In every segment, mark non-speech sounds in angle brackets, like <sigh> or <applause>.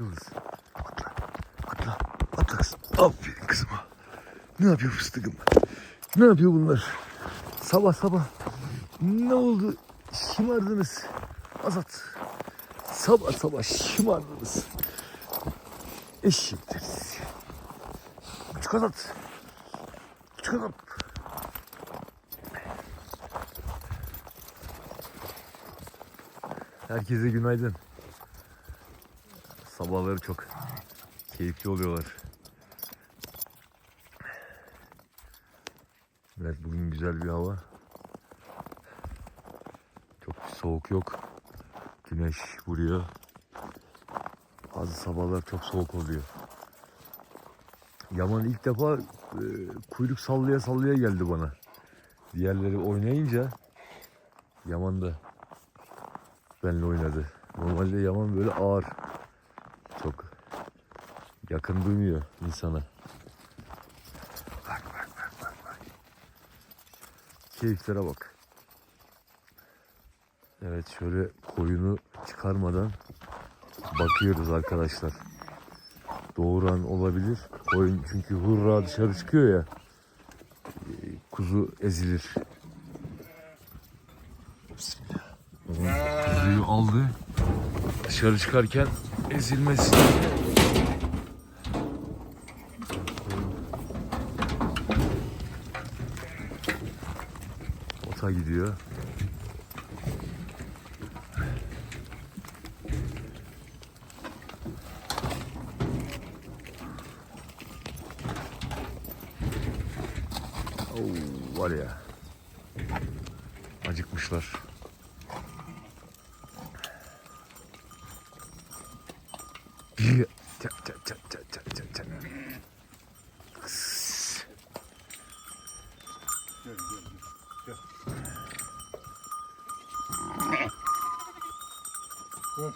Yıldız. Atla. Atla. Atla kızım. Aferin kızıma. Ne yapıyor fıstıkım? Ne yapıyor bunlar? Sabah sabah. Ne oldu? Şımardınız. Azat. Sabah sabah şımardınız. Eşekler sizi. Küçük Azat. Küçük Azat. Herkese günaydın. Sabahları çok keyifli oluyorlar. Evet bugün güzel bir hava. Çok soğuk yok. Güneş vuruyor. Bazı sabahlar çok soğuk oluyor. Yaman ilk defa e, kuyruk sallaya sallaya geldi bana. Diğerleri oynayınca Yaman da benimle oynadı. Normalde Yaman böyle ağır. Yakın duymuyor insana. Bak bak bak bak bak. Keyiflere bak. Evet şöyle koyunu çıkarmadan bakıyoruz arkadaşlar. Doğuran olabilir. Koyun çünkü hurra dışarı çıkıyor ya. Kuzu ezilir. Bismillah. Kuzuyu aldı. Dışarı çıkarken ezilmesin Ota gidiyor. Oo, var ya. Acıkmışlar. Good.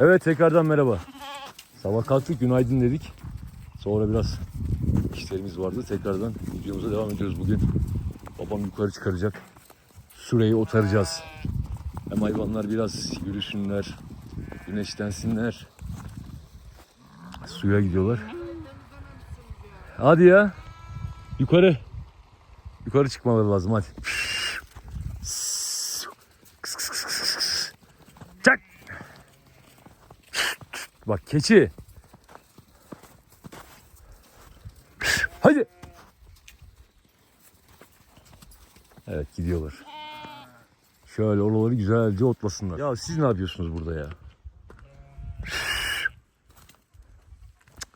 Evet tekrardan merhaba. Sabah kalktık günaydın dedik. Sonra biraz işlerimiz vardı. Tekrardan videomuza devam ediyoruz bugün. Babam yukarı çıkaracak. Süreyi otaracağız. Hem hayvanlar biraz yürüsünler, güneşlensinler. Suya gidiyorlar. Hadi ya. Yukarı. Yukarı çıkmaları lazım hadi. Bak keçi. Hadi. Evet gidiyorlar. Şöyle oraları güzelce otlasınlar. Ya siz ne yapıyorsunuz burada ya?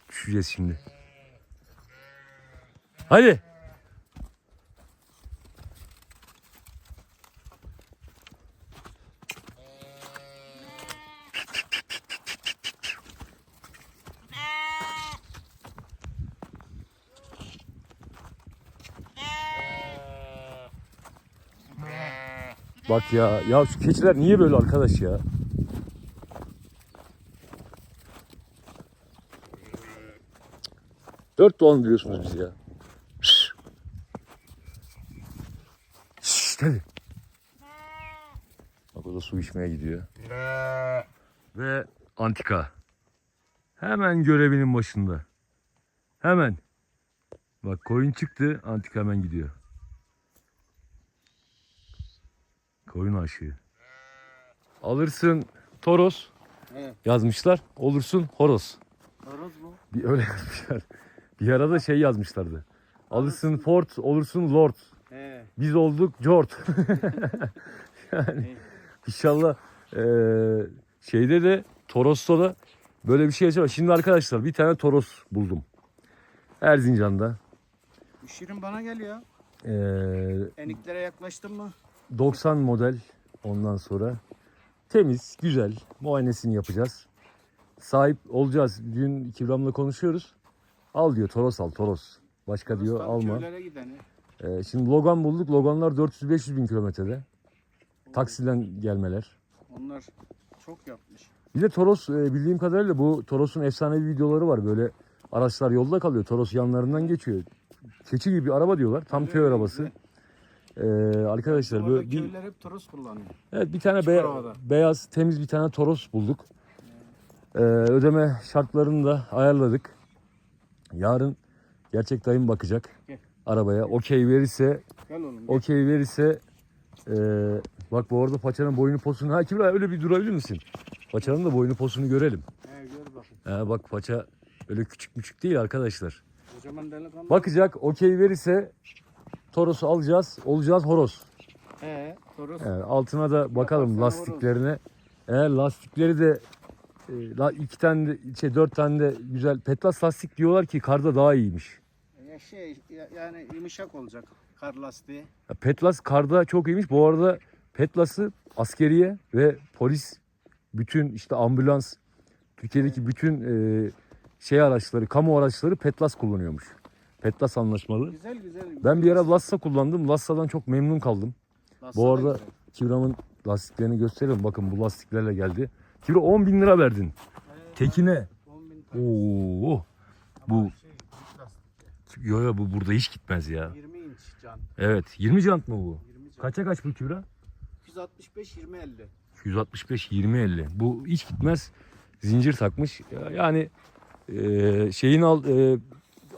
Düşeceğiz şimdi. Hadi. Bak ya, ya şu keçiler niye böyle arkadaş ya? Dört dolandırıyorsunuz bizi ya. Şşş. Şşş, hadi. Bak o da su içmeye gidiyor. Ve antika. Hemen görevinin başında. Hemen. Bak koyun çıktı, antika hemen gidiyor. Koyun aşığı. Alırsın Toros. He. yazmışlar. Olursun horoz. Horoz mu? Bir öyle <laughs> yazmışlar. Bir arada şey yazmışlardı. Alırsın Ford, olursun Lord. He. Biz olduk Jort. <laughs> yani inşallah eee, şeyde de Toros'ta da böyle bir şey yaşama. Şimdi arkadaşlar bir tane Toros buldum. Erzincan'da. Şirin bana geliyor. Eee, Eniklere yaklaştın mı? 90 model ondan sonra. Temiz, güzel. Muayenesini yapacağız. Sahip olacağız. Dün Kibram'la konuşuyoruz. Al diyor Toros al Toros. Başka diyor alma. Ee, şimdi Logan bulduk. Loganlar 400-500 bin kilometrede. Taksiden gelmeler. Onlar çok yapmış. Bir de Toros e, bildiğim kadarıyla bu Toros'un efsanevi videoları var. Böyle araçlar yolda kalıyor. Toros yanlarından geçiyor. Keçi gibi bir araba diyorlar. Tam köy arabası. Ee, arkadaşlar böyle bir, hep toros kullanıyor. evet, bir tane be- beyaz temiz bir tane Toros bulduk. Ee, ödeme şartlarını da ayarladık. Yarın gerçek dayım bakacak Gel. arabaya. Okey verirse Gel oğlum. Gel. okey verirse e, bak bu arada paçanın boynu posunu ha Kibra öyle bir durabilir misin? Paçanın da boynu posunu görelim. He, gör bakayım. Ha, bak paça öyle küçük küçük değil arkadaşlar. Kocaman delikanlı. Bakacak okey verirse Toros'u alacağız olacağız horoz. He, toros. Yani altına da bakalım Baksana lastiklerine. Eğer lastikleri de e, iki tane de, şey dört tane de güzel petlas lastik diyorlar ki karda daha iyiymiş. Ya şey ya- yani yumuşak olacak kar lastiği. Ya Petlas karda çok iyiymiş. Bu arada Petlas'ı askeriye ve polis bütün işte ambulans Türkiye'deki bütün e, şey araçları, kamu araçları Petlas kullanıyormuş. Petlas anlaşmalı. Güzel güzel. Ben bir ara Lassa kullandım. Lassa'dan çok memnun kaldım. Lassa Bu da arada güzel. Kibram'ın lastiklerini gösterelim. Bakın bu lastiklerle geldi. Kibra 10 bin lira verdin. He, Tekine. 10 bin tane. Oo. Bu şey, yo yo bu burada hiç gitmez ya. 20 inç can. Evet. 20 jant mı bu? 20 can. Kaça kaç bu Kibra? 265 20 50. 165 20 50. Bu hiç gitmez. Zincir takmış. Ya- Yani e, şeyin al, e,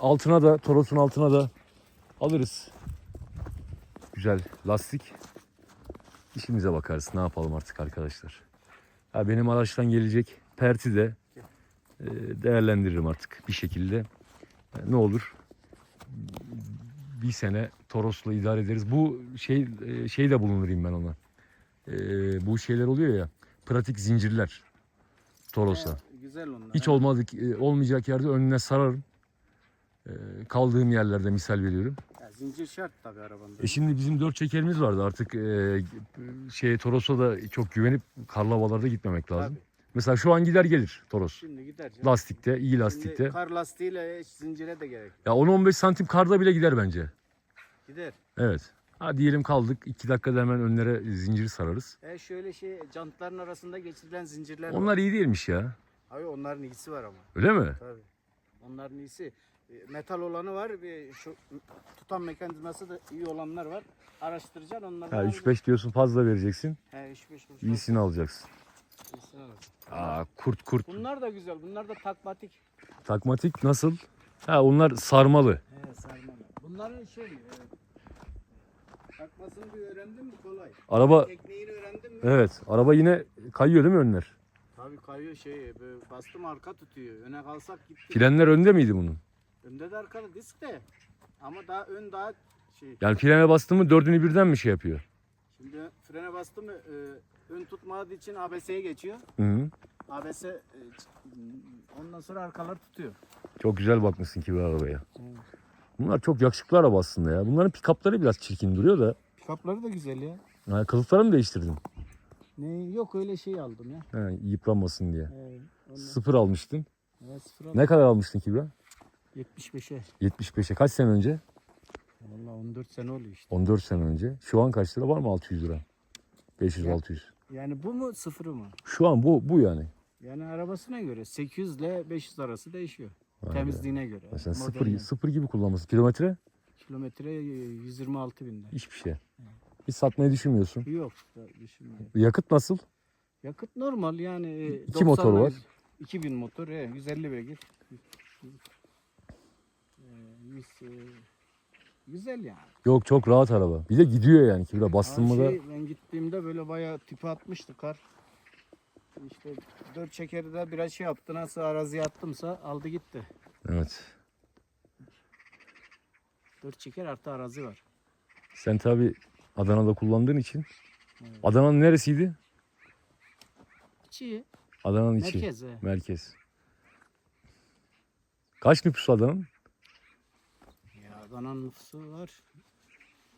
altına da Toros'un altına da alırız. Güzel lastik. İşimize bakarız. Ne yapalım artık arkadaşlar. Ha, benim araçtan gelecek perti de e, değerlendiririm artık bir şekilde. Ne olur bir sene Toros'la idare ederiz. Bu şey e, şey de bulunurayım ben ona. E, bu şeyler oluyor ya pratik zincirler Toros'a. Güzel onlar. Hiç olmadık olmayacak yerde önüne sararım. E, kaldığım yerlerde misal veriyorum. Ya, zincir şart tabii arabanda. E şimdi bizim dört çekerimiz vardı artık e, şeye Toros'a da çok güvenip karlı havalarda gitmemek lazım. Tabii. Mesela şu an gider gelir Toros. Şimdi gider. canım. Lastikte, iyi Şimdi lastikte. kar lastiğiyle hiç zincire de gerek. yok. Ya 10-15 santim karda bile gider bence. Gider. Evet. Ha diyelim kaldık 2 dakikada hemen önlere zinciri sararız. E şöyle şey jantların arasında geçirilen zincirler var. Onlar iyi değilmiş ya. Abi onların iyisi var ama. Öyle mi? Tabii. Onların iyisi. E, Metal olanı var. Bir şu tutan mekanizması da iyi olanlar var. Araştıracaksın onları. Ha 3-5 diyorsun fazla vereceksin. He 3-5 kuruş. İyisini alacaksın. İyisini alacaksın. Aa kurt kurt. Bunlar da güzel. Bunlar da takmatik. Takmatik nasıl? Ha onlar sarmalı. He sarmalı. Bunların şey e, takmasını bir öğrendin mi kolay. Araba Tekniğini öğrendin mi? evet araba yine kayıyor değil mi önler? Tabii kayıyor şey böyle bastım arka tutuyor. Öne kalsak gitti. Frenler önde miydi bunun? Önde de arkada disk de. Ama daha ön daha şey. Yani frene bastın mı dördünü birden mi şey yapıyor? Şimdi frene bastı mı e, ön tutmadığı için ABS'ye geçiyor. Hı -hı. ABS e, ondan sonra arkalar tutuyor. Çok güzel bakmışsın ki bu arabaya. Bunlar çok yakışıklı araba aslında ya. Bunların pick-up'ları biraz çirkin duruyor da. Pikapları da güzel ya. Ha, kılıfları mı değiştirdin? Ne yok öyle şey aldım ya. Ha, yıpranmasın diye. Ondan, Sıfır almıştın. evet, sıfır aldım. Ne kadar almıştın Kibra? 75'e. 75'e. Kaç sene önce? Valla 14 sene oluyor işte. 14 sene önce. Şu an kaç lira var mı 600 lira? 500-600. Yani bu mu sıfırı mı? Şu an bu bu yani. Yani arabasına göre 800 ile 500 arası değişiyor. Be. Temizliğine göre. Mesela sıfır, modeline. sıfır gibi kullanması. Kilometre Kilometre 126 binde. hiçbir şey. Hiç satmayı düşünmüyorsun. Yok düşünmüyorum. Yakıt nasıl? Yakıt normal yani. e, İki 90 motor var. 2000 motor, he, 150 beygir. E, güzel yani. Yok çok rahat araba. Bir de gidiyor yani Kibra. Bastın mı da şey, ben gittiğimde böyle bayağı tipi atmıştı kar. İşte dört çekeri de biraz şey yaptı. Nasıl araziye attımsa aldı gitti. Evet. Dört çeker artı arazi var. Sen tabi Adana'da kullandığın için. Evet. Adana'nın neresiydi? İçi, Adana'nın içi. merkez. Merkez. Kaç nüfusu Adana'nın? Ya Adana'nın nüfusu var.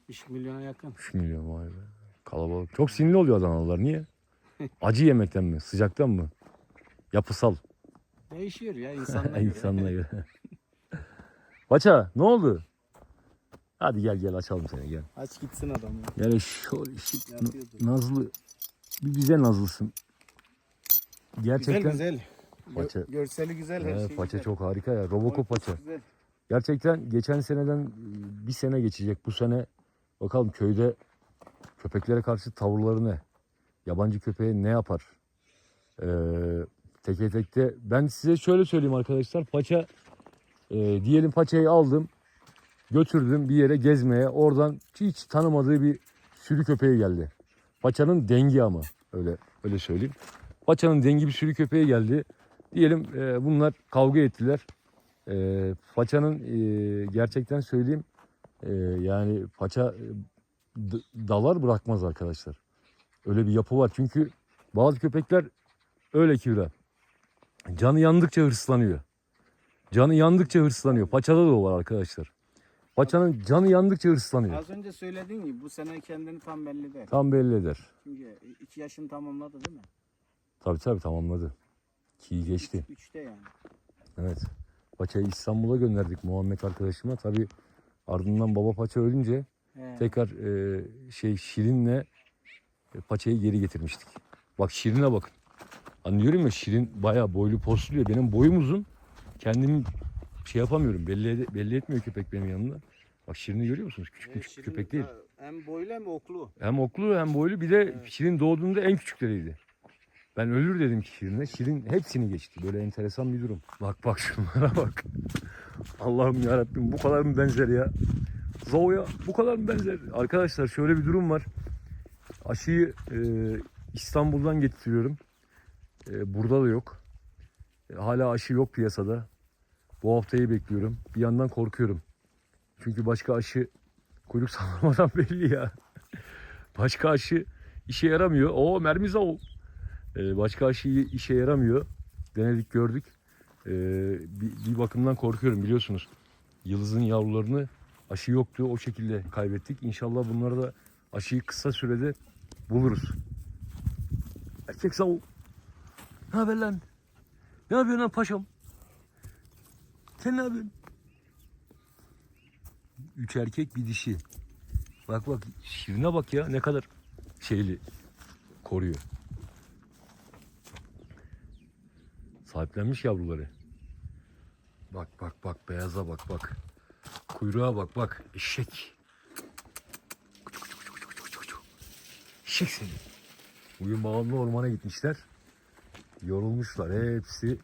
3 milyona yakın. 3 milyon vay be. Kalabalık. Çok sinirli oluyor Adanalılar. Niye? <laughs> Acı yemekten mi? Sıcaktan mı? Yapısal. Değişiyor ya <laughs> insanlar. göre. İnsanına göre. <laughs> Paça ne oldu? Hadi gel gel açalım seni gel. Aç gitsin adam. ya. Gel şöyle Yapıyordu. Nazlı bir bize nazlısın. Gerçekten Güzel güzel. Paça- görseli güzel her He, şey paça güzel. çok harika ya. Robocop paça. Güzel. Gerçekten geçen seneden bir sene geçecek. Bu sene bakalım köyde köpeklere karşı tavırları ne? Yabancı köpeğe ne yapar? Ee, teke tekte ben size şöyle söyleyeyim arkadaşlar. Paça e, diyelim paçayı aldım. Götürdüm bir yere gezmeye. Oradan hiç tanımadığı bir sürü köpeği geldi. Paçanın dengi ama öyle öyle söyleyeyim. Paçanın dengi bir sürü köpeği geldi. Diyelim e, bunlar kavga ettiler. E, paçanın e, gerçekten söyleyeyim e, yani paça e, dalar bırakmaz arkadaşlar. Öyle bir yapı var. Çünkü bazı köpekler öyle kibra. Canı yandıkça hırslanıyor. Canı yandıkça hırslanıyor. Paçada da o var arkadaşlar. Paçanın canı yandıkça hırslanıyor. Az önce söylediğin gibi bu sene kendini tam belli der. Tam belli eder. Çünkü iki yaşını tamamladı değil mi? Tabii tabii tamamladı. Ki geçti. Üçte yani. Evet. Paçayı İstanbul'a gönderdik Muhammed arkadaşıma. Tabii ardından baba paça ölünce He. tekrar e, şey Şirin'le e, paçayı geri getirmiştik. Bak Şirin'e bakın. Hani diyorum ya Şirin bayağı boylu postlu ya. Benim boyum uzun. Kendimi şey yapamıyorum. Belli, belli etmiyor köpek benim yanımda. Bak Şirin'i görüyor musunuz? Küçük küçük Şirin köpek değil. Hem boylu hem oklu. Hem oklu hem boylu. Bir de. Şirin doğduğunda en küçükleriydi. Ben ölür dedim ki Şirin'e. Şirin hepsini geçti. Böyle enteresan bir durum. Bak bak şunlara bak. Allah'ım ya Rabbim bu kadar mı benzer ya? Zoe'ya bu kadar mı benzer? Arkadaşlar şöyle bir durum var. Aşıyı e, İstanbul'dan getiriyorum. E, burada da yok. E, hala aşı yok piyasada. Bu haftayı bekliyorum. Bir yandan korkuyorum. Çünkü başka aşı kuyruk <laughs> sallamadan belli ya. Başka aşı işe yaramıyor. O mermi zav. Ee, başka aşı işe yaramıyor. Denedik gördük. Ee, bir, bakımdan korkuyorum biliyorsunuz. Yıldız'ın yavrularını aşı yoktu. O şekilde kaybettik. İnşallah bunları da aşıyı kısa sürede buluruz. Erkek zav. Ne haber lan? Ne yapıyorsun lan paşam? Sen ne yapıyorsun? Üç erkek bir dişi. Bak bak şirine bak ya ne kadar şeyli koruyor. Sahiplenmiş yavruları. Bak bak bak beyaza bak bak. Kuyruğa bak bak eşek. Eşek seni. Bugün babamla ormana gitmişler. Yorulmuşlar hepsi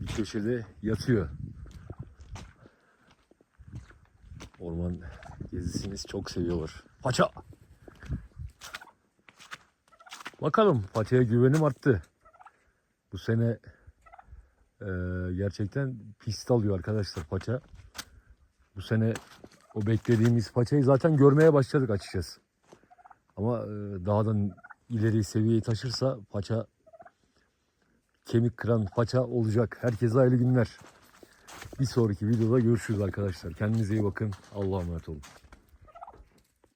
bir köşede yatıyor. Orman gezisini çok seviyorlar. Paça. Bakalım paçaya güvenim arttı. Bu sene eee, gerçekten pist alıyor arkadaşlar paça. Bu sene o beklediğimiz paçayı zaten görmeye başladık açıkçası. Ama eee, daha da ileri seviyeye taşırsa paça kemik kıran paça olacak. Herkese hayırlı günler. Bir sonraki videoda görüşürüz arkadaşlar. Kendinize iyi bakın. Allah'a emanet olun.